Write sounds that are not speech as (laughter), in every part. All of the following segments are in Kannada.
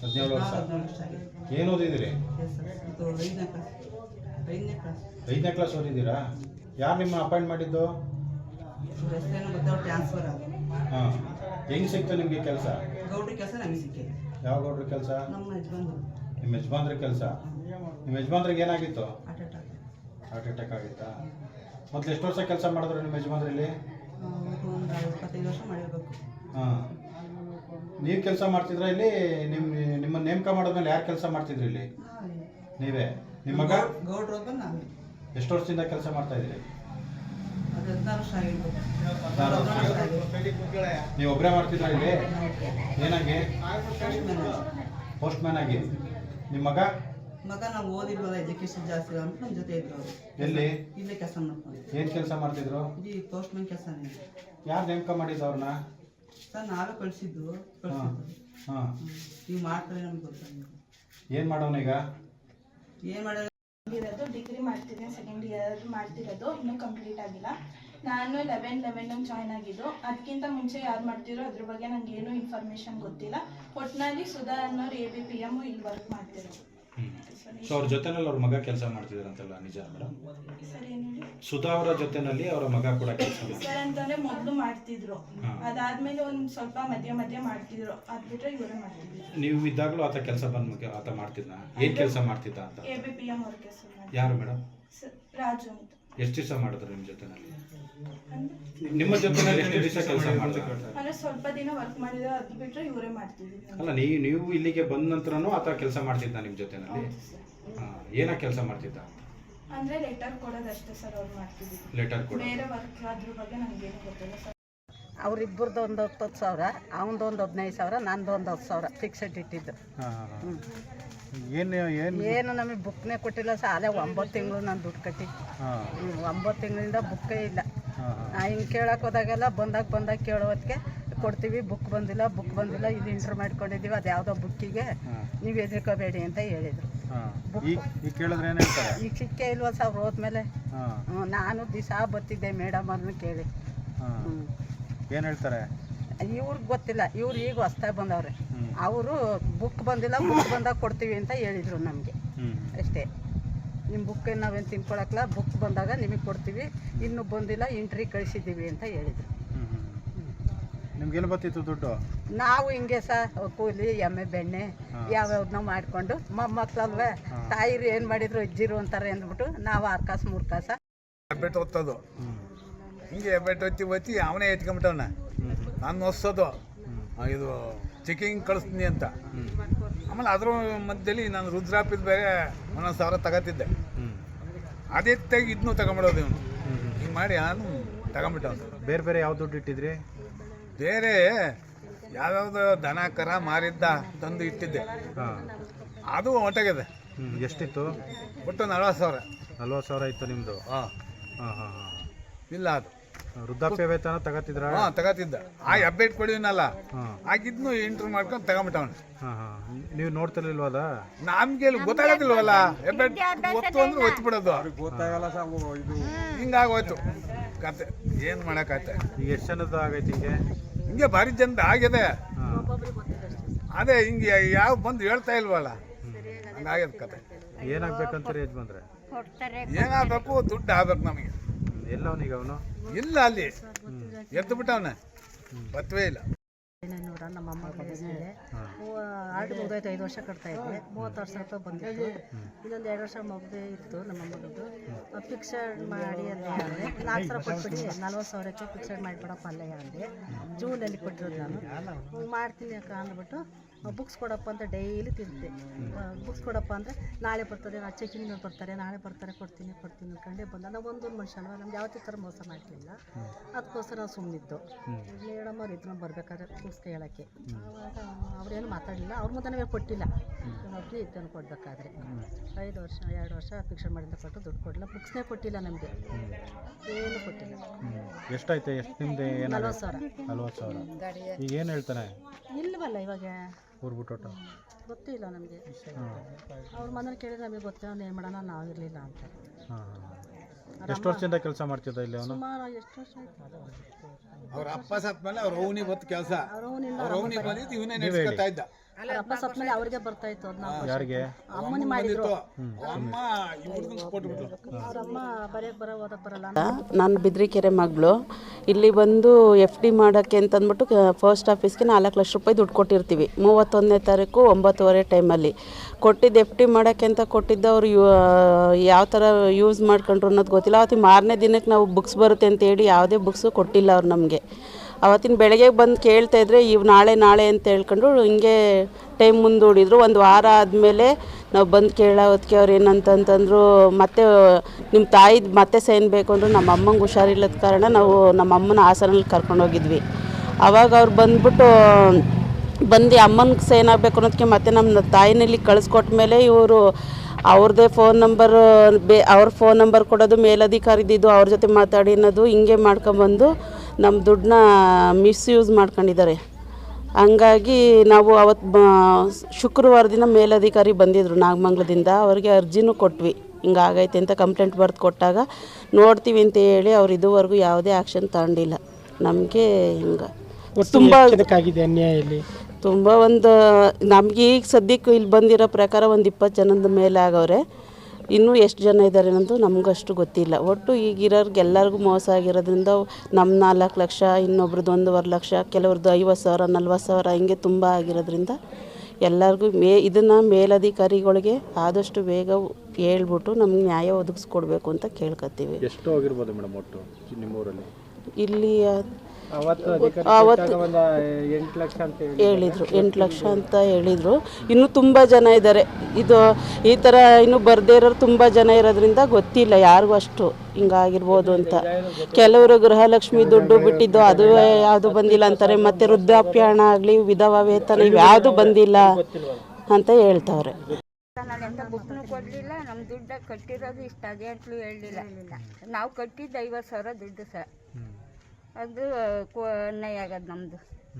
ಹದಿನೇಳು ವರ್ಷ ಹದಿನೇಳು ಏನು ಓದಿದಿರಿ ಐದನೇ ಕ್ಲಾಸ್ ಓದಿದ್ದೀರಾ? ಯಾರು ನಿಮ್ಮ ಅಪಾಯಿಂಟ್ ಮಾಡಿದ್ದು? ಟ್ರಾನ್ಸ್ಫರ್ ಆಗ ಹಾಂ. ಹೆಂಗೆ ಸಿಕ್ತು ನಿಮಗೆ ಕೆಲಸ? ಗೌಡ್ರಿ ಕೆಲಸ ನಮಗೆ ಸಿಕ್ಕಿದೆ ಯಾವ ಗೌಡ್ರ ಕೆಲಸ? ನಮ್ಮ ಯಜಮಾನ್ರು. ನಿಮ್ಮ ಯಜಮಾನ್ರ ಕೆಲಸ? ನಿಮ್ಮ ಯಜಮಾನ್ರಿಗೆ ಏನಾಗಿತ್ತು? ಹಾರ್ಟ್ ಅಟ್ಯಾಕ್ ಆಗಿತ್ತಾ? ಮೊದಲು ಎಷ್ಟು ವರ್ಷ ಕೆಲಸ ಮಾಡಿದ್ರು ನಿಮ್ಮ ಯಜಮಾನರಲ್ಲಿ? ಅವರು ಒಂದು ಇಪ್ಪತ್ತೈದು ವರ್ಷ ಮಾಡಿರ್ಬೇಕು ಹಾಂ. ನೀವು ಕೆಲಸ ಮಾಡ್ತಿದ್ರ ಇಲ್ಲಿ? ನಿಮ್ಮ ನಿಮ್ಮ ನೇಮಕ ಮಾಡಿದ್ಮೇಲೆ ಯಾರು ಕೆಲಸ ಮಾಡ್ತಿದ್ರಿ ಇಲ್ಲಿ? ನೀವೇ? ನಿಮ್ಮ ಮಗ? ಗೌಡ್ರು ಒಬ್ಬ ನಾವೇ ಎಷ್ಟು ವರ್ಷದಿಂದ ಕೆಲಸ ಮಾಡ್ತಾ ಇದ್ರಿ ಅದು ಹದಿನಾರು ವರ್ಷ ಆಗಿರ್ಬೇಕು. ನೀವು ಒಬ್ಬರೇ ಮಾಡ್ತಿದ್ರ ಇಲ್ಲಿ? ಏನಾಗಿ? ಪೋಸ್ಟ್ ಮ್ಯಾನ್ ಆಗಿ. ನಿಮ್ಮ ಮಗ? ಮಗ ನಾವು ಓದಿಲ್ವಲ್ಲ ಎಜುಕೇಶನ್ ಜಾಸ್ತಿ ಇಲ್ಲ ಅಂತ ನಮ್ಮ ಜೊತೆ ಇದ್ರು ಅವರು. ಎಲ್ಲಿ? ಇಲ್ಲೇ ಕೆಲಸ ಮಾಡ್ಕೊಂಡು. ಏನ್ ಕೆಲಸ ಮಾಡ್ತಿದ್ರು? ಈ ಪೋಸ್ಟ್ ಮ್ಯಾನ್ ಕೆಲಸನೇ ಯಾರು ನೇಮಕ ಮಾಡಿದ್ದು ಅವ್ರನ್ನ? ಸರ್ ನಾವೇ ಕಳಿಸಿದ್ದು. ಹಾಂ ಕಳಿಸಿದ್ದು ಹಾಂ ನೀವು ಮಾಡ್ತಾರೆ ನಮ್ಗೆ ಗೊತ್ತಾಗಿಲ್ಲ ಏನು ಮಾಡೋನೀಗ ಏನು ಮಾಡೋದು? ಇರೋದು ಡಿಗ್ರಿ ಮಾಡ್ತಿದ್ದೀನಿ ಸೆಕೆಂಡ್ ಇಯರ್ ಮಾಡ್ತಿರೋದು ಇನ್ನೂ ಕಂಪ್ಲೀಟ್ ಆಗಿಲ್ಲ. ನಾನು ಲೆವೆನ್ ಲೆವೆನ್ ಜಾಯ್ನ್ ಆಗಿದ್ದು. ಅದಕ್ಕಿಂತ ಮುಂಚೆ ಯಾರು ಮಾಡ್ತಿರೋ ಅದ್ರ ಬಗ್ಗೆ ನಂಗೆ ಏನು ಇನ್ಫಾರ್ಮೇಷನ್ ಗೊತ್ತಿಲ್ಲ. ಒಟ್ಟಿನಲ್ಲಿ ಸುಧಾ ಅನ್ನೋರು ಎ ಬಿ ಪಿ ಎಂ ಇಲ್ಲಿ ವರ್ಕ್ ಮಾಡ್ತಿರೋದು. ಸೊ ಅವ್ರ ಜೊತೆನಲ್ಲಿ ಅವ್ರ ಮಗ ಕೆಲಸ ಮಾಡ್ತಿದ್ರಂತಲ್ಲ ನಿಜ ಮೇಡಮ್? ಸರ್ ಏನು ಹೇಳಿ ಸುಧಾ ಅವರ ಜೊತೆನಲ್ಲಿ ಅವರ ಮಗ ಕೂಡ ಕೆಲಸ ಸರ್ ಅಂತಂದ್ರೆ ಮೊದಲು ಮಾಡ್ತಿದ್ರು. ಅದಾದ್ಮೇಲೆ ಒಂದು ಸ್ವಲ್ಪ ಮಧ್ಯ ಮಧ್ಯ ಮಾಡ್ತಿದ್ರು. ಅದ್ ಬಿಟ್ರೆ ಇವರೇ ಮಾಡ್ತಿದ್ರು. ನೀವು ಇದ್ದಾಗಲೂ ಆತ ಕೆಲಸ ಬಂದ ಆತ ಮಾಡ್ತಿದ್ನ? ಏನ್ ಕೆಲಸ ಮಾಡ್ತಿದ್ದ ಅಂತ? ಎ ಬಿ ಪಿ ಯಾರು ಮೇಡಮ್? ರಾಜು ಅಂತ. ಎಷ್ಟು ದಿವಸ ಮಾಡಿದ್ರು ನಿಮ್ಮ ಜೊತೆನಲ್ಲಿ? ನಿಮ್ಮ ಜೊತೆನಲ್ಲಿ ಎಷ್ಟು ದಿವಸ ಕೆಲಸ ಮಾಡಿದ್ರು ಅಂದ್ರೆ ಸ್ವಲ್ಪ ದಿನ ವರ್ಕ್ ಮಾಡಿದ್ರೆ ಅದು ಬಿಟ್ರೆ ಇವರೇ ಮಾಡ್ತಿದ್ದೀನಿ ಅಲ್ಲ ನೀವು ನೀವು ಇಲ್ಲಿಗೆ ಬಂದ ನಂತರನೂ ಆತ ಕೆಲಸ ಮಾಡ್ತಿದ್ದ ನಿಮ್ಮ ಜೊತೆನಲ್ಲಿ? ಹೌದು ಸರ್. ಏನ ಕೆಲಸ ಮಾಡ್ತಿದ್ದ? ಅಂದ್ರೆ ಲೆಟರ್ ಕೊಡೋದಷ್ಟೇ ಸರ್ ಅವ್ರು ಮಾಡ್ತಿದ್ದೀನಿ ಲೆಟರ್ ಕೊಡ ಬೇರೆ ವರ್ಕ್ ಅದ್ರ ಬಗ್ಗೆ ಏನು ಗೊತ್ತಿಲ್ಲ ಸರ್. ಅವ್ರಿಬ್ಬರದ್ದು ಒಂದು ಹತ್ತು ಸಾವಿರ ಅವನದು ಒಂದು ಹದಿನೈದು ಸಾವಿರ ನಂದು ಒಂದು ಹತ್ತು ಸಾವಿರ ಫಿಕ್ಸೆಡ್ ಇಟ್ಟಿದ್ದು. ಏನು ಏನು ಏನು ನಮಗೆ ಬುಕ್ನೇ ಕೊಟ್ಟಿಲ್ಲ ಸರ್ ಅಲ್ಲೇ ಒಂಬತ್ತು ತಿಂಗಳು ನಾನು ದುಡ್ಡು ಕಟ್ಟಿ ಹ್ಮ್, ಒಂಬತ್ತು ತಿಂಗಳಿಂದ ಬುಕ್ಕೇ ಇಲ್ಲ. ಹಿಂಗೆ ಕೇಳಕ್ಕೆ ಹೋದಾಗೆಲ್ಲ ಬಂದಾಗ ಬಂದಾಗ ಕೇಳೋ ಹೊತ್ತಿಗೆ ಕೊಡ್ತೀವಿ ಬುಕ್ ಬಂದಿಲ್ಲ ಬುಕ್ ಬಂದಿಲ್ಲ ಇದು ಇಂಟರ್ ಮಾಡ್ಕೊಂಡಿದ್ದೀವಿ ಅದು ಯಾವುದೋ ಬುಕ್ಕಿಗೆ ನೀವು ಹೆದರ್ಕೋಬೇಡಿ ಅಂತ ಹೇಳಿದರು. ಈಗ ಸಿಕ್ಕೇ ಇಲ್ವಾ ಸರ್ ಹೋದ್ಮೇಲೆ? ನಾನು ದಿವಸ ಬತ್ತಿದ್ದೆ ಮೇಡಮ್ ಅದನ್ನ ಕೇಳಿ. ಏನು ಹೇಳ್ತಾರೆ? ಇವ್ರಿಗೆ ಗೊತ್ತಿಲ್ಲ ಇವ್ರು ಈಗ ಹೊಸ್ದಾಗಿ ಬಂದವ್ರೆ. ಅವರು ಬುಕ್ ಬಂದಿಲ್ಲ ಬುಕ್ ಬಂದಾಗ ಕೊಡ್ತೀವಿ ಅಂತ ಹೇಳಿದರು ನಮಗೆ. ಅಷ್ಟೇ. ನಿಮ್ಮ ಬುಕ್ಕನ್ನು ನಾವೇನು ತಿನ್ಕೊಳಕ್ಲ ಬುಕ್ ಬಂದಾಗ ನಿಮಗೆ ಕೊಡ್ತೀವಿ. ಇನ್ನು ಬಂದಿಲ್ಲ ಇಂಟ್ರಿ ಕಳಿಸಿದ್ದೀವಿ ಅಂತ ಹೇಳಿದರು. ನಿಮ್ಗೇನು ಬರ್ತಿತ್ತು ದುಡ್ಡು? ನಾವು ಹಿಂಗೆ ಸಹ ಕೂಲಿ ಎಮ್ಮೆ ಬೆಣ್ಣೆ. ಯಾವ್ಯಾವ್ದನ್ನ ಮಾಡಿಕೊಂಡು ಮೊಮ್ಮಕ್ಳಲ್ವೇ ತಾಯಿರು ಏನು ಮಾಡಿದ್ರು ಅಜ್ಜಿರು ಅಂತಾರೆ ಅಂದ್ಬಿಟ್ಟು ನಾವು ಆರು ಕಾಸು ಮೂರು ಕಾಸ. ಹೆಬ್ಬೆಟ್ಟು ಒತ್ತೋದು. ಹಿಂಗೆ ಹೆಬ್ಬೆಟ್ಟು ಒತ್ತಿ ಒತ್ತಿ ಅವನೇ ಎತ್ಕೊಂಬಿಟ್ಟವನ ನಾನು ಹೊಸದು ಇದು ಚೆಕಿಂಗ್ ಕಳಿಸ್ತೀನಿ ಅಂತ. ಆಮೇಲೆ ಅದ್ರ ಮಧ್ಯದಲ್ಲಿ ನಾನು ರುದ್ರಾಪಿದ ಬೇರೆ ಒಂದೊಂದು ಸಾವಿರ ತಗೋತಿದ್ದೆ. ಅದೇ ತೆಗಿ ಇದನ್ನು ತಗೊಂಬಿಡೋದು ಇವನು. ಹಿಂಗೆ ಮಾಡಿ ನಾನು ತಗೊಂಬಿಟ್ಟ ಬೇರೆ ಬೇರೆ ಯಾವ ದುಡ್ಡು ಇಟ್ಟಿದ್ರಿ? ಬೇರೆ ಯಾವ್ಯಾವ್ದು ದನ ಕರ ಮಾರಿದ್ದ ತಂದು ಇಟ್ಟಿದ್ದೆ. ಹಾಂ. ಅದು ಒಟ್ಟಾಗಿದೆ. ಎಷ್ಟಿತ್ತು? ಒಟ್ಟು ನಲ್ವತ್ತು ಸಾವಿರ. ನಲ್ವತ್ತು ಸಾವಿರ ಇತ್ತು ನಿಮ್ಮದು ಹಾಂ. ಹಾಂ ಹಾಂ ಹಾಂ. ಇಲ್ಲ ಅದು. ವೃದ್ಧಾಪ್ಯ ವೇತನ ತಗೋತಿದ್ರ ಹಾ ತಗೋತಿದ್ದ ಆ ಅಪ್ಡೇಟ್ ಕೊಡಿನಲ್ಲ ಹಾಂ. ಆಗಿದ್ನು ಇಂಟ್ರ್ ಮಾಡ್ಕೊಂಡು ತಗೊಂಬಿಟ್ಟವನು. ಹಾಂ ಹಾಂ. ನೀವು ನೋಡ್ತಿರ್ಲಿಲ್ವಲ್ಲ? ನಮ್ಗೆ ಗೊತ್ತಾಗೋದಿಲ್ವಲ್ಲ? ಅಪ್ಡೇಟ್ ಒತ್ತು ಅಂದ್ರೆ ಒತ್ತು ಬಿಡೋದು ಹಿಂಗಾಗೋಯ್ತು. ಕತೆ. ಏನು ಮಾಡೋಕ್ಕಾಯ್ತೆ? ಈಗ ಎಷ್ಟು ಜನದ ಆಗೈತಿ ಹಿಂಗೆ? ಹಿಂಗೆ ಭಾರಿ ಜನದ ಆಗಿದೆ. ಅದೇ ಹಿಂಗೆ ಯಾವ ಬಂದು ಹೇಳ್ತಾ ಇಲ್ವಲ್ಲ? ಹಂಗಾಗ್ಯದ ಕತೆ. ಏನಾಗ್ಬೇಕಂತೀರಿ ಯಜಮಾನ್ರೆ? ಏನಾಗಬೇಕು ದುಡ್ಡು ಆಗ್ಬೇಕು ನಮಗೆ. ಎಲ್ಲವನೀಗ ಅವನು? ಇಲ್ಲ ಅಲ್ಲಿ. ಎದ್ದು ಬಿಟ್ಟವನ ಬತ್ತವೇ ಇಲ್ಲ. ನೂರ ನಮ್ಮ ಅಮ್ಮ ಬಂದಿದ್ದೆ ಆರ್ಡ್ ಮುಗ್ದೋಯ್ತು, ಐದು ವರ್ಷ ಕಟ್ತಾ ಇದ್ದೆ ಮೂವತ್ತಾರು ಸಾವಿರ ರೂಪಾಯಿ ಬಂದಿತ್ತು. ಇನ್ನೊಂದು ಎರಡು ವರ್ಷ ಮಗುವೆ ಇತ್ತು ನಮ್ಮ ಮಗದ್ದು ಫಿಕ್ಸಡ್ ಮಾಡಿ ಅಂತ ಹೇಳಿದೆ. ನಾಲ್ಕು ಸಾವಿರ ಕೊಟ್ಬಿಡಿ ನಲ್ವತ್ತು ಸಾವಿರಕ್ಕೆ ಫಿಕ್ಸಡ್ ಮಾಡಿಬಿಡಪ್ಪ ಅಲ್ಲೇ ಅಂದೆ. ಜೂನಲ್ಲಿ ಕೊಟ್ಟಿರೋದು ನಾನು. ಮಾಡ್ತೀನಿ ಅಕ್ಕ ಅಂದ್ಬಿಟ್ಟು ಬುಕ್ಸ್ ಕೊಡಪ್ಪ ಅಂತ ಡೈಲಿ ತಿಂತೆ. ಬುಕ್ಸ್ ಕೊಡಪ್ಪ ಅಂದರೆ ನಾಳೆ ಬರ್ತಾರೆ ನಾ ಚೆಕಿಂಗ್ ಬರ್ತಾರೆ ನಾಳೆ ಬರ್ತಾರೆ ಕೊಡ್ತೀನಿ ಕೊಡ್ತೀನಿ ಅನ್ಕೊಂಡೆ ಬಂದ. ನಾವು ಒಂದೊಂದು ಮನುಷ್ಯ ಅಲ್ವಾ ನಮ್ಗೆ ಯಾವತ್ತೂ ಥರ ಮೋಸ ಮಾಡಲಿಲ್ಲ. ಅದಕ್ಕೋಸ್ಕರ ನಾವು ಸುಮ್ಮನಿದ್ದು ಮೇಡಮ್ ಅವ್ರು ಇದ್ರು ಬರಬೇಕಾದ್ರೆ ಬುಕ್ಸ್ ಕೇಳೋಕ್ಕೆ. ಆವಾಗ ಅವ್ರೇನು ಮಾತಾಡಲಿಲ್ಲ ಅವ್ರ ಮುಂದೆ ನಾವೇ ಕೊಟ್ಟಿಲ್ಲ. ಒಬ್ಬನೇ ಇದ್ದನ್ನು ಕೊಡಬೇಕಾದ್ರೆ. ಐದು ವರ್ಷ ಎರಡು ವರ್ಷ ಫಿಕ್ಷನ್ ಮಾಡಿಂದ ಕೊಟ್ಟು ದುಡ್ಡು ಕೊಡಲಿಲ್ಲ ಬುಕ್ಸ್ನೇ ಕೊಟ್ಟಿಲ್ಲ ನಮಗೆ. ಏನು ಕೊಟ್ಟಿಲ್ಲ. ಎಷ್ಟಾಯ್ತು ಎಷ್ಟು ನಿಮ್ದು ಏನಾಗ ನಲ್ವತ್ತು ಸಾವಿರ. ನಲ್ವತ್ತು ಸಾವಿರ. ಈಗ ಏನು ಹೇಳ್ತಾನೆ ಇಲ್ವಲ್ಲ ಇವಾಗ. ಊರು ಬಿಟ್ಟೋಟ ಗೊತ್ತಿಲ್ಲ ನಮಗೆ. ಅವ್ರ ಮನೇಲಿ ಕೇಳಿದ್ರೆ ನಮಗೆ ಗೊತ್ತಿಲ್ಲ ಅವ್ನು ಏನು ಮಾಡೋಣ ನಾವು ಇರಲಿಲ್ಲ ಅಂತ. ಎಷ್ಟು ವರ್ಷದಿಂದ ಕೆಲಸ ಮಾಡ್ತಿದ್ದ ಇಲ್ಲಿ ಅವನು? ಸುಮಾರು ಎಷ್ಟು ವರ್ಷ ಆಯ್ತು? ಅವ್ರ ಅಪ್ಪ ಸತ್ ಮೇಲೆ ಅವ್ರ ಅವನಿ ಬತ್ತು ಕೆಲಸ. ಅವ್ರ ಅವನಿಲ್ಲ ಅವ್ರ ಅವನಿ ಬಂದಿದ್ದು ಇವನೇ ನಡೆಸ್ಕೊತಾ ಇದ್ದ. ಅವ್ರ ಅಪ್ಪ ಸತ್ತ ಮೇಲೆ ಅವ್ರಿಗೆ ಬರ್ತಾ ಇತ್ತು ಯಾರಿಗೆ? ಅಮ್ಮನಿ ಮಾಡಿದ್ರು. ಅಮ್ಮ ಈ ಹುಡುಗನ್ ಕೊಟ್ಬಿಟ್ಲು ಅವ್ರ ಅಮ್ಮ ಬರೆಯಕ್ಕೆ ಬರೋ ಓದಕ್ಕೆ ಬರಲ್ಲ ನಾನು ಬಿದ್ರಿಕೆರೆ ಮಗಳು. ಇಲ್ಲಿ ಬಂದು ಎಫ್ ಡಿ ಮಾಡೋಕ್ಕೆ ಅಂತಂದ್ಬಿಟ್ಟು ಫಸ್ಟ್ ಆಫೀಸ್ಗೆ ನಾಲ್ಕು ಲಕ್ಷ ರೂಪಾಯಿ ದುಡ್ಡು ಕೊಟ್ಟಿರ್ತೀವಿ. ಮೂವತ್ತೊಂದನೇ ತಾರೀಕು ಒಂಬತ್ತುವರೆ ಟೈಮಲ್ಲಿ. ಕೊಟ್ಟಿದ್ದು ಎಫ್ ಡಿ ಮಾಡೋಕ್ಕೆ ಅಂತ ಕೊಟ್ಟಿದ್ದು ಅವರು ಯಾವ ಥರ ಯೂಸ್ ಮಾಡ್ಕೊಂಡ್ರು ಅನ್ನೋದು ಗೊತ್ತಿಲ್ಲ. ಅವತ್ತಿ ಮಾರನೇ ದಿನಕ್ಕೆ ನಾವು ಬುಕ್ಸ್ ಬರುತ್ತೆ ಅಂತ ಹೇಳಿ ಯಾವುದೇ ಬುಕ್ಸು ಕೊಟ್ಟಿಲ್ಲ ಅವ್ರು ನಮಗೆ. ಅವತ್ತಿನ ಬೆಳಗ್ಗೆ ಬಂದು ಕೇಳ್ತಾ ಇದ್ರೆ, ಇವು ನಾಳೆ ನಾಳೆ ಅಂತ ಹೇಳ್ಕೊಂಡು ಹಿಂಗೆ ಟೈಮ್ ಮುಂದೂಡಿದ್ರು. ಒಂದು ವಾರ ಆದಮೇಲೆ ನಾವು ಬಂದು ಕೇಳೋ ಹೊತ್ತಿಗೆ ಅವ್ರು ಏನಂತಂತಂದ್ರು, ಮತ್ತೆ ನಿಮ್ಮ ತಾಯಿದು ಮತ್ತೆ ಸೈನ್ ಬೇಕು ಅಂದರು, ನಮ್ಮ ಅಮ್ಮಂಗೆ ಹುಷಾರಿಲ್ಲದ ಕಾರಣ ನಾವು ನಮ್ಮ ಅಮ್ಮನ ಹಾಸನಲ್ಲಿ ಕರ್ಕೊಂಡೋಗಿದ್ವಿ ಆವಾಗ ಅವ್ರು ಬಂದ್ಬಿಟ್ಟು, ಬಂದು ಅಮ್ಮನಿಗೆ ಸೈನ್ ಆಗಬೇಕು ಅನ್ನೋದಕ್ಕೆ ಮತ್ತೆ ನಮ್ಮ ತಾಯಿನಲ್ಲಿ ಕಳಿಸ್ಕೊಟ್ಟ ಮೇಲೆ ಇವರು ಅವ್ರದ್ದೇ ಫೋನ್ ನಂಬರ್, ಬೇ, ಅವ್ರ ಫೋನ್ ನಂಬರ್ ಕೊಡೋದು ಮೇಲಧಿಕಾರಿದ್ದು ಅವ್ರ ಜೊತೆ ಮಾತಾಡಿ ಅನ್ನೋದು ಹಿಂಗೆ ಮಾಡ್ಕೊಂಬಂದು ನಮ್ಮ ದುಡ್ಡನ್ನ ಮಿಸ್ಯೂಸ್ ಮಾಡ್ಕೊಂಡಿದ್ದಾರೆ. ಹಂಗಾಗಿ ನಾವು ಅವತ್ತು ಬ ಶುಕ್ರವಾರ ದಿನ ಮೇಲಧಿಕಾರಿ ಬಂದಿದ್ದರು ನಾಗಮಂಗ್ಲದಿಂದ. ಅವ್ರಿಗೆ ಅರ್ಜಿನೂ ಕೊಟ್ವಿ. ಹಿಂಗಾಗೈತೆ ಅಂತ ಕಂಪ್ಲೇಂಟ್ ಬರೆದು ಕೊಟ್ಟಾಗ ನೋಡ್ತೀವಿ ಅಂತ ಹೇಳಿ ಅವ್ರು ಇದುವರೆಗೂ ಯಾವುದೇ ಆ್ಯಕ್ಷನ್ ತಗೊಂಡಿಲ್ಲ. ನಮಗೆ ಹಿಂಗೆ. ತುಂಬ ಅನ್ಯಾಯ ಇಲ್ಲಿ ತುಂಬ ಒಂದು ನಮಗೆ ಈಗ ಸದ್ಯಕ್ಕೆ ಇಲ್ಲಿ ಬಂದಿರೋ ಪ್ರಕಾರ ಒಂದು ಇಪ್ಪತ್ತು ಜನದ ಮೇಲೆ ಆಗವ್ರೆ. ಇನ್ನೂ ಎಷ್ಟು ಜನ ಇದ್ದಾರೆ ಅನ್ನೋದು ನಮಗಷ್ಟು ಗೊತ್ತಿಲ್ಲ. ಒಟ್ಟು ಈಗಿರೋರ್ಗೆ ಎಲ್ಲರಿಗೂ ಮೋಸ ಆಗಿರೋದ್ರಿಂದ ನಮ್ಮ ನಾಲ್ಕು ಲಕ್ಷ ಇನ್ನೊಬ್ರದ್ದು ಒಂದೂವರೆ ಲಕ್ಷ ಕೆಲವ್ರದ್ದು ಐವತ್ತು ಸಾವಿರ ನಲ್ವತ್ತು ಸಾವಿರ ಹಿಂಗೆ ತುಂಬ ಆಗಿರೋದ್ರಿಂದ ಎಲ್ಲರಿಗೂ ಮೇ ಇದನ್ನು ಮೇಲಧಿಕಾರಿಗಳಿಗೆ ಆದಷ್ಟು ಬೇಗ ಹೇಳ್ಬಿಟ್ಟು ನಮ್ಗೆ ನ್ಯಾಯ ಒದಗಿಸ್ಕೊಡ್ಬೇಕು ಅಂತ ಕೇಳ್ಕೊತೀವಿ ಎಷ್ಟು ಆಗಿರ್ಬೋದು ಮೇಡಮ್ ಒಟ್ಟು ನಿಮ್ಮೂರಲ್ಲಿ? ಇಲ್ಲಿ ಅವತ್ತು ಹೇಳಿದ್ರು ಎಂಟು ಲಕ್ಷ ಅಂತ ಹೇಳಿ ಹೇಳಿದರು ಎಂಟು ಲಕ್ಷ ಅಂತ ಹೇಳಿದರು. ಇನ್ನೂ ತುಂಬ ಜನ ಇದ್ದಾರೆ ಇದು ಈ ಥರ ಇನ್ನೂ ಬರದೇ ಇರೋರು ತುಂಬ ಜನ ಇರೋದ್ರಿಂದ ಗೊತ್ತಿಲ್ಲ ಯಾರಿಗೂ ಅಷ್ಟು ಹಿಂಗಾಗಿರ್ಬೋದು ಅಂತ. ಕೆಲವರು ಗೃಹಲಕ್ಷ್ಮಿ ದುಡ್ಡು ಬಿಟ್ಟಿದ್ದು ಅದು ಯಾವುದು ಬಂದಿಲ್ಲ ಅಂತಾರೆ. ಮತ್ತು ವೃದ್ಧಾಪ್ಯ ಹಣ ಆಗಲಿ ವಿಧವಾ ವೇತನ ಇವು ಯಾವುದು ಬಂದಿಲ್ಲ ಅಂತ ಹೇಳ್ತವ್ರೆ. ನಾನು ಬುಕ್ನು ಕೊಡಲಿಲ್ಲ ನಮ್ಮ ದುಡ್ಡ ಕಟ್ಟಿರೋದು ಇಷ್ಟ. ಅದೇ ಅಂತಲೂ ಹೇಳಲಿಲ್ಲ ನಾವು ಕಟ್ಟಿದ್ದು ಐವತ್ತು ಸಾವಿರ ದುಡ್ಡು ಸರ್. ಅದು ಕೊ ಅನ್ಯಾಯ ಆಗೋದು ನಮ್ಮದು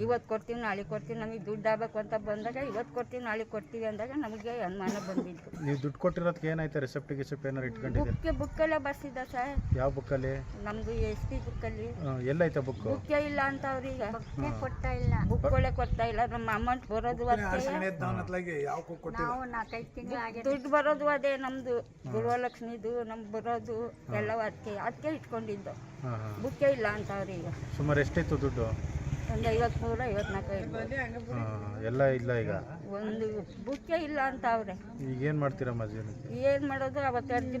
ಇವತ್ತು ಕೊಡ್ತೀವಿ ನಾಳೆ ಕೊಡ್ತೀವಿ ನಮಗೆ ದುಡ್ಡು ಆಗ್ಬೇಕು ಅಂತ ಬಂದಾಗ ಇವತ್ತು ಕೊಡ್ತೀವಿ ನಾಳೆ ಕೊಡ್ತೀವಿ ಅಂದಾಗ ನಮಗೆ ಅನುಮಾನ ಬಂದಿತ್ತು (laughs) ನೀವು ದುಡ್ಡು ಕೊಟ್ಟಿರೋದಕ್ಕೆ ಏನಾಯ್ತು? ರೆಸಿಪ್ಟ್ ಗಿಸಿಪ್ಟ್ ಏನಾರು ಇಟ್ಕೊಂಡಿದ್ದೀರಿ? ಬುಕ್ಕೆ ಬುಕ್ಕೆಲ್ಲ ಬರ್ಸಿದ್ದ ಸರ್. ಯಾವ ಬುಕ್ಕಲ್ಲಿ ನಮ್ಮದು ಎಸ್ ಪಿ ಬುಕ್ಕಲ್ಲಿ ಎಲ್ಲೈತೆ ಬುಕ್ ಬುಕ್ಕೆ ಇಲ್ಲ ಅಂತ ಅವ್ರೀಗ ಕೊಡ್ತಾ ಇಲ್ಲ. ಬುಕ್ಗಳೇ ಕೊಡ್ತಾ ಇಲ್ಲ. ನಮ್ಮ ಅಮೌಂಟ್ ಬರೋದು ಅಷ್ಟೇ. ನಾವು ನಾಲ್ಕೈದು ಕೊಟ್ಟಿಲ್ಲ ದುಡ್ಡು ಬರೋದು ಅದೇ ನಮ್ಮದು ಗೃಹಲಕ್ಷ್ಮಿದು ನಮ್ಗೆ ಬರೋದು ಎಲ್ಲವೂ ಅದಕ್ಕೆ ಅದಕ್ಕೆ ಇಟ್ಕೊಂಡಿದ್ದು. ಬುಕ್ಕೇ ಇಲ್ಲ ಅಂತ ಅವ್ರೀಗ ಸುಮಾರು ಎಷ್ಟಿತ್ತು ದುಡ್ಡು? ಒಂದು ಐವತ್ಮೂರು ಐವತ್ನಾಲ್ಕು ಇರ್ಬೋದು ಹಾಂ ಎಲ್ಲ ಇಲ್ಲ ಈಗ? ಒಂದು ಬುಕ್ಕೇ ಇಲ್ಲ ಅಂತ ಅವ್ರೆ ಈಗ ಏನು ಮಾಡ್ತೀರಮ್ಮ ಜೀವನಕ್ಕೆ? ಏನು ಮಾಡೋದು ಅವತ್ತು ಅರ್ಜಿ